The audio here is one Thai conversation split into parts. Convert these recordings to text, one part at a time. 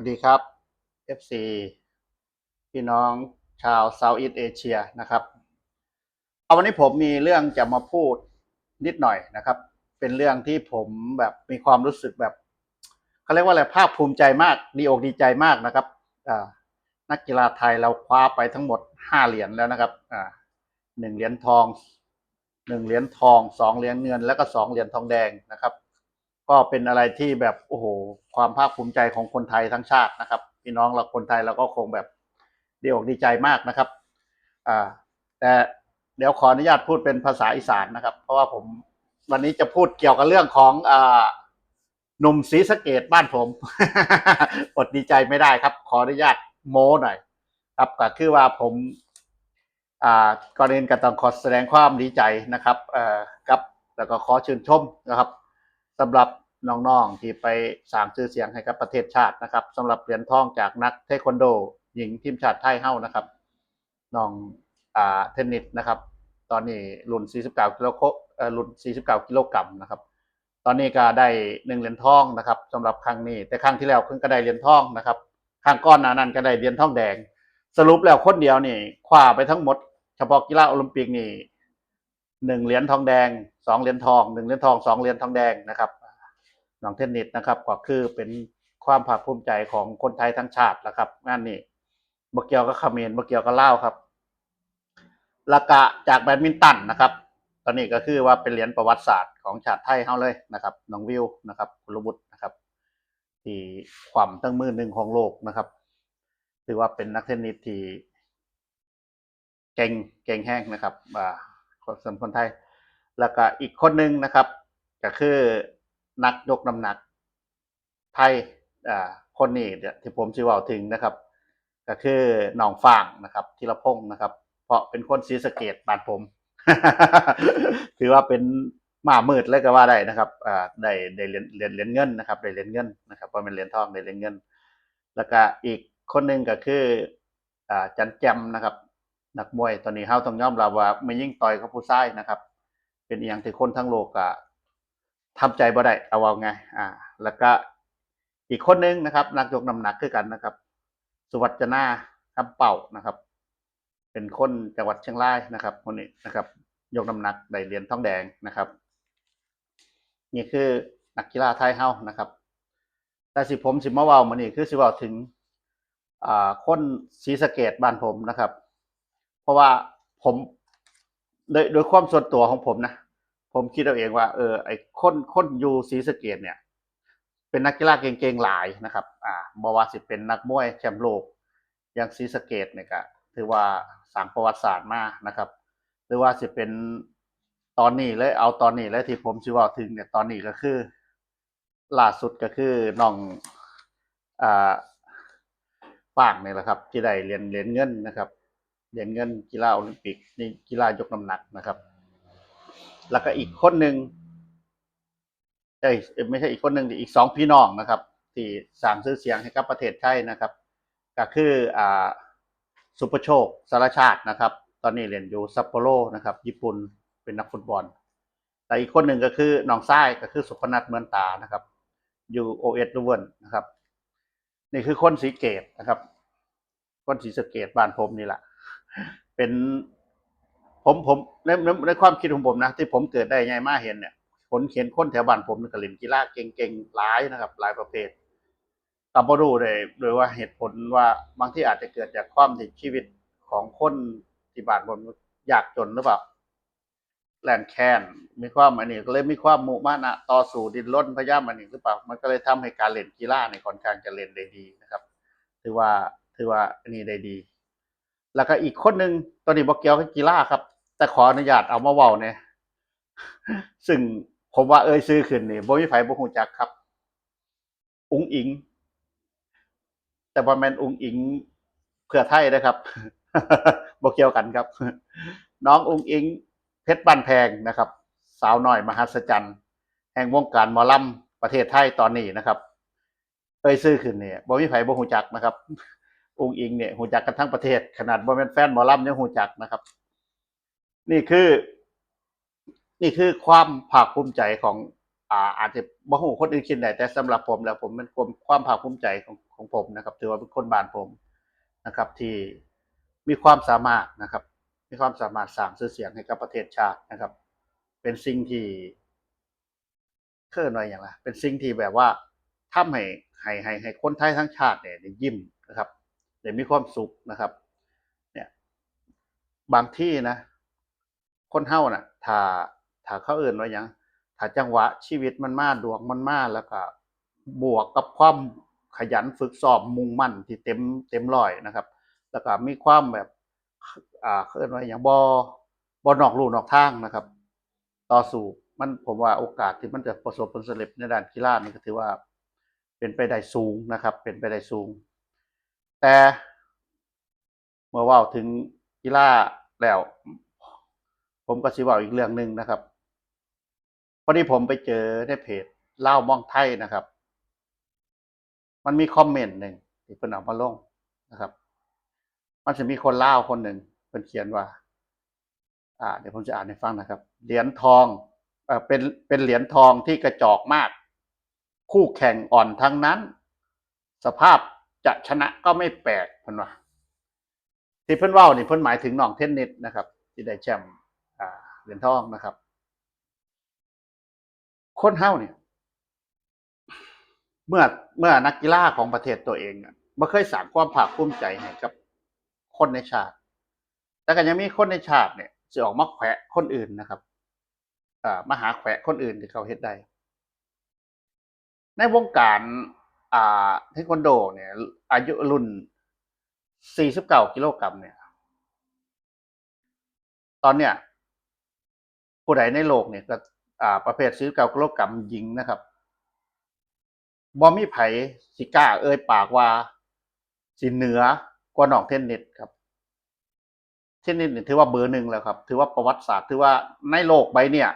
วัสดีครับ FC พี่น้องชาวเซาท์อีสเอเชียนะครับ เอาวันนี้ผมมีเรื่องจะมาพูดนิดหน่อยนะครับ เป็นเรื่องที่ผมแบบมีความรู้สึกแบบเขาเรียกว่าอะไรภาคภูมิใจมากดีอกดีใจมากนะครับนักกีฬาไทยเราคว้าไปทั้งหมดห้าเหรียญแล้วนะครับหนึ่งเหรียญทองหนึ่งเหรียญทองสองเหรียญเงินแล้วก็สองเหรียญทองแดงนะครับ ก็เป็นอะไรที่แบบโอ้โหความภาคภูมิใจของคนไทยทั้งชาตินะครับ พี่น้องเราคนไทยเราก็คงแบบดีอกดีใจมากนะครับอ่าแต่เดี๋ยวขออนุญาตพูดเป็นภาษาอีสานนะครับ เพราะว่าผมวันนี้จะพูดเกี่ยวกับเรื่องของอ่าหนุ่มศรีสะเกดบ้านผมอดดีใจไม่ได้ครับ ขออนุญาตโม้หน่อยครับก็คือว่าผมอ่าก่อนอื่นก็ต้องขอแสดงความดีใจนะครับเอ่อกับแล้วก็ขอชื่นชมนะครับ สำหรับน้องๆที่ไปสร้างชื่อเสียงให้กับประเทศชาตินะครับสำหรับเหรียญทองจากนักเทควันโด หญิงทีมชาติไทยเฮ้านะครับน้องอ่าเทนนิสนะครับ ตอนนี้รุ่น 49กิโลโครุ่น 49 กิโลกรัมนะครับ ตอนนี้ก็ได้หนึ่งเหรียญทองนะครับสำหรับครั้งนี้ แต่ครั้งที่แล้วเพิ่งก็ได้เหรียญทองนะครับครั้งก้อนนานั้นก็ได้เหรียญทองแดง สรุปแล้วคนเดียวนี่คว้าไปทั้งหมด เฉพาะกีฬาโอลิมปิกนี่ หนึ่งเหรียญทองแดงสองเหรียญทองหนึ่งเหรียญทองสองเหรียญทองแดงนะครับน้องเทนนิสนะครับก็คือเป็นความภาคภูมิใจของคนไทยทั้งชาตินะครับงานนี้บเกียวก็เขมรบเกียวก็เล่าครับล้วก็จากแบดมินตันนะครับ ตอนนี้ก็คือว่าเป็นเหรียญประวัติศาสตร์ของชาติไทยเฮาเลยนะครับน้องวิวนะครับคุลบุตรนะครับ ที่ความตั้งมือหนึ่งของโลกนะครับ ถือว่าเป็นนักเทนนิสที่เก่งเก่งแห้งนะครับอ่า คนส่วนคนไทย แล้วก็อีกคนหนึ่งนะครับ ก็คือนักยกน้ำหนักไทยอ่าคนนี้เนี่ยที่ผมชื่อว่าถึงนะครับ ก็คือน้องฟางนะครับธีรพงศ์นะครับ เพราะเป็นคนศรีสะเกดบ้านผม ถือว่าเป็นหมามืดเลยก็ว่าได้นะครับอ่าได้ได้เหรียญเหรียญเหรียญเงินนะครับได้เหรียญเงินนะครับเพราะเป็นเหรียญทองได้เหรียญเงิน แล้วก็อีกคนหนึ่งก็คืออ่าจันแจมนะครับ นักมวยตอนนี้เฮาต้องยอมรับว่าไม่ยิ่งต่อยกับผู้ชายนะครับ เป็นอย่างที่คนทั้งโลกอะทำใจบ่ได้เอาว่าไงอ่า แล้วก็อีกคนหนึงนะครับ นักยกน้ำหนักคือกันนะครับ สุวัจนาคำเป่านะครับ เป็นคนจังหวัดเชียงรายนะครับ คนนี้นะครับ ยกน้ำหนักได้เหรียญทองแดงนะครับ นี่คือนักกีฬาไทยเฮานะครับ แต่สิผมสิมาเว้ามื้อนี้คือสิเว้าถึงอ่าคนศรีสะเกดบ้านผมนะครับ ราะว่าผมโดยโดยความส่วนตัวของผมนะ ผมคิดเอาเองว่า เออ ไอ้คนคนยู่ศรีสเกดเนี่ย เป็นนักกีฬาเก่งๆหลายนะครับ อ่าบ่ว่าสิเป็นนักมวยแชมป์โลกอย่างศรีสเกดเนี่ยก็ถือว่าสร้างประวัติศาสตร์มากนะครับ หรือว่าสิเป็นตอนนี้เลยเอาตอนนี้เลยที่ผมสิว่าถึงเนี่ยตอนนี้ก็คือล่าสุดก็คือน้องอ่าฟางนี่แหละครับ ที่ได้เรียญเรียญเงินนะครับ เหรียญเงินกีฬาโอลิมปิกนี่กีฬายกน้ำหนักนะครับ แล้วก็อีกคนหนึ่งเอ้ยไม่ใช่อีกคนหนึ่งอีกสองพี่น้องนะครับ ที่สร้างชื่อเสียงให้กับประเทศไทยนะครับ ก็คืออ่าสุประโชคสารชาตินะครับ ตอนนี้เรียนอยู่ซัปโปโรนะครับ ญี่ปุ่นเป็นนักฟุตบอล แต่อีกคนหนึ่งก็คือน้องซ้ายก็คือสุพนัทเมือนตานะครับ อยู่โอเอสลูเวนนะครับ นี่คือคนสีเกตนะครับ คนสีสเกตบ้านผมนี่แหละ เป็นผมผมในในในความคิดของผมนะ ที่ผมเกิดได้ไงมาเห็นเนี่ยผลเขียนคนแถวบ้านผมนี่ก็เล่นกีฬาเก่งๆหลายนะครับ หลายประเภทก็บ่รู้เลยโดยว่าเหตุผลว่าบางที่อาจจะเกิดจากความที่ชีวิตของคนที่บ้านผมยากจนหรือเปล่าแหลนแค้นมีความอันนี้ก็เลยมีความมุมานะต่อสู้ดิ้นรนพยายามอันนี้หรือเปล่า มันก็เลยทำให้การเล่นกีฬาในค่อนข้างจะเล่นได้ดีนะครับ ถือว่าถือว่าอันนี้ได้ดี แล้วก็อีกคนหนึ่งตอนนี้บอกเกี่ยวกับกีฬาครับ แต่ขออนุญาตเอามาเว้าเนี่ยซึ่งผมว่าเอ่ยซื้อขึ้นนี่บ่มีไผบ่ฮู้จักครับ อุ้งอิง แต่บ่แม่นอุ้งอิงเพื่อไทยนะครับบ่เกี่ยวกันครับ น้องอุ้งอิง เพชรบ้านแพงนะครับ สาวน้อยมหัศจรรย์ แห่งวงการหมอลำประเทศไทยตอนนี้นะครับ เอ่ยซื้อขึ้นเนี่ยบ่มีไผบ่ฮู้จักนะครับ อุงอิงเนี่ยฮู้จักกันทั้งประเทศ ขนาดบ่แม่นแฟนหมอลำยังฮู้จักนะครับ นี่คือ นี่คือความภาคภูมิใจของ อ่าอาจจะบ่ฮู้คนอื่นคิดได้แต่สำหรับผมแล้วผมเป็นความความภาคภูมิใจของของผมนะครับ ถือว่าเป็นคนบ้านผมนะครับ ที่มีความสามารถนะครับ มีความสามารถสร้างชื่อเสียงให้กับประเทศชาตินะครับ เป็นสิ่งที่เคิ่อนว่าอย่างไรเป็นสิ่งที่แบบว่าทำให้ให้ให้ให้คนไทยทั้งชาติเนี่ยยิ้มนะครับ ได้มีความสุขนะครับ เนี่ยบางที่นะ คนเฮาน่ะถ้าถ้าเขาเอื่นว่ายังถ้าจังหวะชีวิตมันมาดวงมันมาแล้วก็บวกกับความขยันฝึกซ้อมมุ่งมั่นที่เต็มเต็มร้อยนะครับ แล้วก็มีความแบบอ่าเขาเอิ้นว่าหยังบ่บ่นอกลู่นอกทางนะครับ ต่อสู้มันผมว่าโอกาสที่มันจะประสบผลสำเร็จในด้านกีฬานี่ก็ถือว่าเป็นไปได้สูงนะครับ เป็นไปได้สูง แต่เมื่อว่าถึงกีฬาแล้ว ผมก็สิเว่าอีกเรื่องหนึ่งนะครับพอดีผมไปเจอในเพจเล่ามองไทยนะครับ มันมีคอมเมนต์หนึ่งที่เพิ่นเอามาลงนะครับ มันจะมีคนเล่าคนหนึ่งเพิ่นเขียนว่า อ่า เดี๋ยวผมจะอ่านให้ฟังนะครับ เหรียญทองเออเป็นเป็นเหรียญทองที่กระจอกมาก คู่แข่งอ่อนทั้งนั้น สภาพ จะชนะก็ไม่แปลกเพิ่นว่าที่เพิ่นว้านี่เพิ่นหมายถึงน้องเทนนิสนะครับ ที่ได้แชมป์เหรียญทองนะครับ คนเฮาเนี่ย เมื่อเมื่อนักกีฬาของประเทศตัวเองอะบ่เคยสร้างความภาคภูมิใจให้กับ คนในชาติ แต่ก็ยังมีคนในชาติเนี่ยสิออกมาแขวะคนอื่นนะครับอ่ามาหาแขวะคนอื่นที่เขาเฮ็ดได้ในวงการ อ่าเทควันโดเนี่ย อายุรุ่น 49 กิโลกรัมเนี่ย ตอนเนี้ยผู้ใดในโลกเนี่ยก็อ่าประเภท49กิโลกรัมหญิงนะครับบ่มีไผ่สิก้า เอ่ยปากว่าสินเหนือกว่าน้องเทนนิสครับ เทนนิสนี่ถือว่าเบอร์หนึ่งแล้วครับ ถือว่าประวัติศาสตร์ถือว่าในโลกใบเนี่ย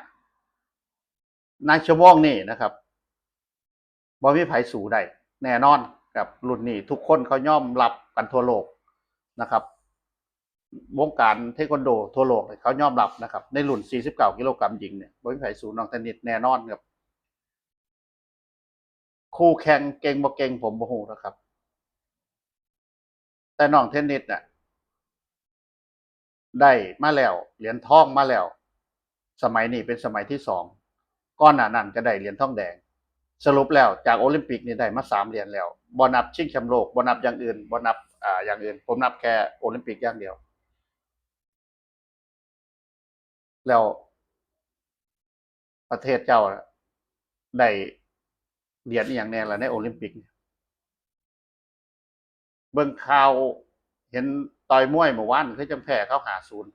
ในชั่วโมงนี้นะครับบ่มีไผ่สูได้ แน่นอนกับรุ่นนี้ทุกคนเขาย่อมรับกันทั่วโลกนะครับ วงการเทควันโดทั่วโลกเขาย่อมรับนะครับ ในรุ่น 49 กิโลกรัมหญิงเนี่ยบ่มีไผสู่น้องเทนนิสแน่นอนครับคู่แข่งเก่งบ่เก่งผมบ่ฮู้นะครับ แต่น้องเทนนิสน่ะได้มาแล้วเหรียญทองมาแล้ว สมัยนี้เป็นสมัยที่สองก้อนหนานั้นก็ได้เหรียญทองแดง สรุปแล้วจากโอลิมปิกนี่ได้มาสามเหรียญแล้วบ่นับชิงแชมป์โลกบ่นับอย่างอื่นบ่นับอ่าอย่างอื่น ผมนับแค่โอลิมปิกอย่างเดียว แล้วประเทศเจ้าได้เหรียญอย่างแน่ละในโอลิมปิกเนี่ยเบิ่งข่าวเห็นต่อยมวยเมื่อวานคือจังแพ้เขาหาศูนย์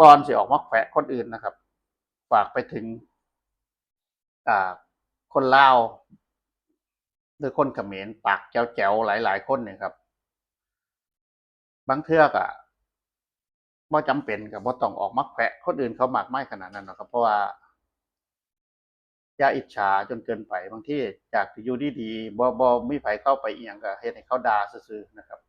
ก่อนสิออกมาแขวะคนอื่นนะครับากไปถึงคนลาวหรือคนเขมรปากแจ๋วๆหลาย ๆ คนเนี่ยครับ บางเทือกอะบ่จำเป็นกับบ่ต้องออกมาแขวะคนอื่นเขาหมากมายขนาดนั้นหรอกครับ เพราะว่าอย่าอิจฉาจนเกินไปบางที่จากอยู่ดีๆบ่บ่มีไผเข้าไปเอียงก็เฮ็ดให้เขาด่าซื่อๆนะครับ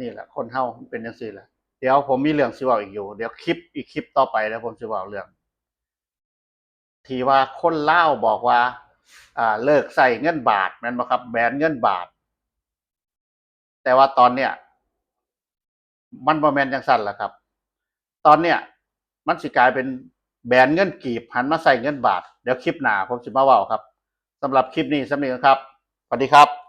นี่แหละคนเฮามันเป็นจังซี่แหละ เดี๋ยวผมมีเรื่องสิว้าอีกอยู่ เดี๋ยวคลิปอีกคลิปต่อไปแล้วผมสิว้าเรื่องที่ว่าคนเล่าบอกว่า อ่า เลิกใช้เงินบาทแม่นบ่ครับ แบนเงินบาท แต่ว่าตอนเนี้ยมันบ่แมนจังซั่นล่ะครับ ตอนเนี้ยมันสิกลายเป็นแบนเงินกีบหันมาใส่เงินบาท เดี๋ยวคลิปหน้าผมสิมาว้าครับสำหรับคลิปนี้สำนี้ครับสวัสดีครับ